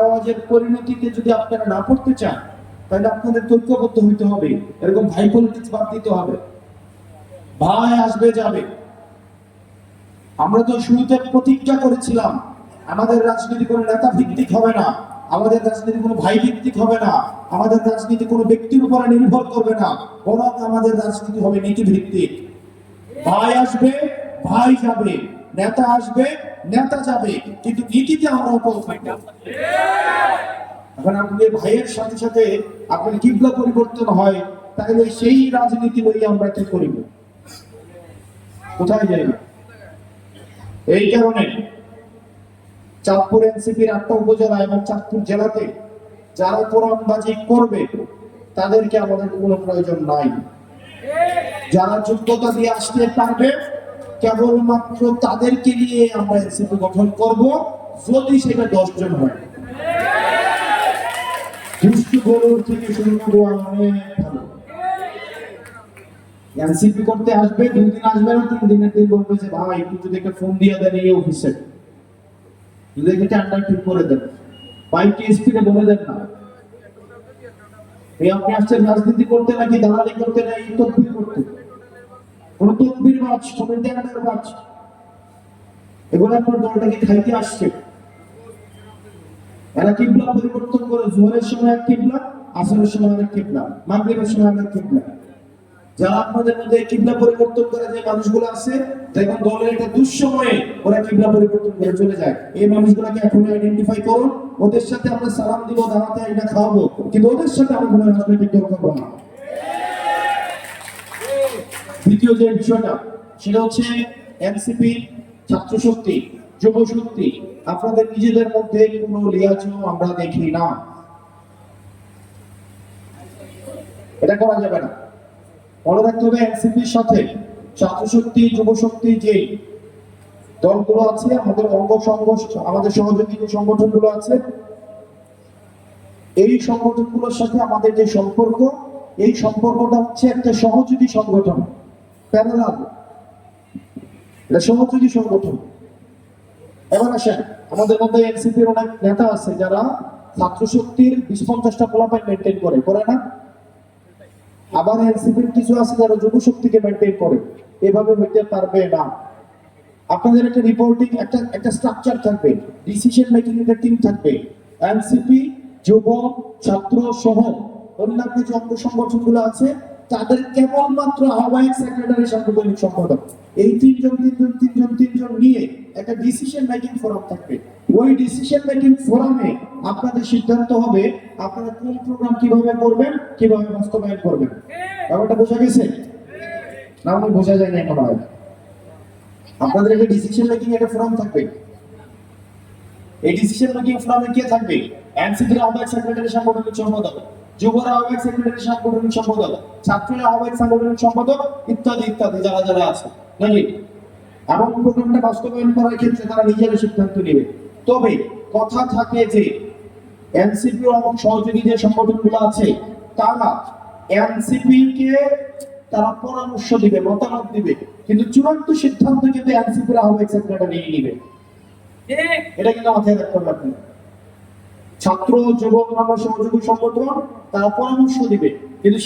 আওয়াজের পরিণতিতে যদি আপনারা না পড়তে চান, তাহলে আপনাদের ঐক্যবদ্ধ হইতে হবে। এরকম ভাই পলিটিক্স বাদ দিতে হবে। ভাই আসবে, যাবে। আমরা তো শুরুতে প্রতিজ্ঞা করেছিলাম, আমাদের রাজনীতি কোনো নেতা ভিত্তিক হবে না, আমাদের রাজনীতি কোনো ভাই ভিত্তিক হবে না, আমাদের রাজনীতি কোনো ব্যক্তির উপরে নির্ভর করবে না, বরং আমাদের রাজনীতি হবে নীতি ভিত্তিক। ভাই আসবে, ভাই যাবে, নেতা আসবে নেতা যাবে, কিন্তু নীতিতে আমরা অপর থাকব। এখন আপনি ভাইয়ের সাথে সাথে আপনার কিবলা পরিবর্তন হয়, তাহলে সেই রাজনীতি লইয়া আমরা কি করিব? কোথায় যাই এই কারণে চাঁদপুর এনসিপির আটটা উপজেলা এবং চাঁদপুর জেলাতে যারা কোরআনবাজি করবে, তাদেরকে আমাদের কোনো প্রয়োজন নাই। যারা যোগ্যতা দিয়ে আসতে পারবে কেবলমাত্র তাদেরকে নিয়ে আমরা এনসিপি গঠন করব, যদি সেটা দশ জন হয়। দুষ্টু গরুর থেকে এনসিপি করতে আসবে দুই দিন আসবে না তিন দিনের দিন বলবে যে, ভাই, একটু যদি একটা ফোন দিয়ে দেন এই অফিসে যদি একটা ঠিক করে দেন। টিএসপি কে বলে দেন না। এই আপনি আসছেন রাজনীতি করতে নাকি দালালি করতে না এই তদবির করতে? টেন্ডার বাজ এগুলো আপনার দলটাকে খাইতে আসছে? এরা কিবলা পরিবর্তন করে জোহরের সময় এক কিবলা, আসরের সময় কিবলা, মাগরিবের সময় কিবলা। যারা আপনাদের মধ্যে কিবলা পরিবর্তন করে যে মানুষগুলো আছে, দেখুন দলের একটা দুঃসময়ে ওরা কিবলা পরিবর্তন করে চলে যায়। এই মানুষগুলোকে এখন আইডেন্টিফাই করুন, ওদের সাথে আমরা সালাম দিব দাঁড়াতে এটা খাওয়াবো, কিন্তু ওদের সাথে আমরা কোনো রাজনৈতিক দল করব না। দ্বিতীয় যে বিষয়টা, সেটা হচ্ছে এনসিপি ছাত্র শক্তি যুব শক্তি আপনাদের নিজেদের মধ্যে কোনো লিয়াজও আমরা দেখি না। এটা করা যাবে না। মনে রাখতে হবে এনসিপির সাথে ছাত্র শক্তি যুব শক্তি যে দলগুলো আছে, আমাদের অঙ্গ সংঘ আমাদের সহযোগী যে সংগঠনগুলো আছে, এই সংগঠনগুলোর সাথে আমাদের যে সম্পর্ক, এই সম্পর্কটা হচ্ছে একটা সহযোগী সংগঠন। এটা সহযোগী সংগঠন। এবার আসেন, আমাদের মধ্যে এনসিপির অনেক নেতা আছে যারা ছাত্র শক্তির বিশ পঞ্চাশটা মেনটেন করে করে না? আবার এনসিপির কিছু আছে যারা যুব শক্তিকে মেনটেন করে, এভাবে হইতে পারবে না। আপনাদের একটা রিপোর্টিং একটা একটা স্ট্রাকচার থাকবে ডিসিশন মেকিং এর টিম থাকবে। এনসিপি যুব ছাত্র সহ অন্যান্য যে অঙ্গ সংগঠনগুলো আছে তাদের কেবলমাত্র আহ্বায়ক সেক্রেটারি সাংগঠনিক সম্পাদক। এই তিনজন তিনজন তিনজন তিনজন নিয়ে একটা ডিসিশন মেকিং ফোরাম থাকবে। ওই ডিসিশন মেকিং ফোরামে আপনাদের সিদ্ধান্ত হবে, আপনারা কোন প্রোগ্রাম কীভাবে করবেন, কীভাবে বাস্তবায়ন করবেন। ব্যাপারটা বোঝা গেছে? না আমার বোঝা যায় না এখন হয় আপনাদের একটা ডিসিশন মেকিং একটা ফোরাম থাকবে। এই ডিসিশন মেকিং ফোরামে কে থাকবে? এনসিপির আহ্বায়ক সেক্রেটারি সাংগঠনিক সম্পাদক। যুবরা আহ্বায়ক সেক্রেটারি সাংগঠনিক সম্পাদক ছাত্রের আহ্বায়ক সাংগঠনিক সম্পাদক ইত্যাদি ইত্যাদি যারা যারা আছে। নাকি? প্রোগ্রামটা বাস্তবায়ন করার ক্ষেত্রে তারা নিজেরা সিদ্ধান্ত নেবে। তবে কথা থাকে যে এনসিপি এবং সহযোগী যে সংগঠনগুলো আছে তারা এনসিপি কে তারা পরামর্শ দিবে মতামত দিবে কিন্তু চূড়ান্ত সিদ্ধান্ত কিন্তু এনসিপির আহ্বায়ক সেক্রেটারি নিবে। এটা কিন্তু মাথায় রাখতে হবে আপনি ছাত্র যুবক অন্যান্য সহযোগী সংগঠন তারা পরামর্শ দিবে। কিন্তু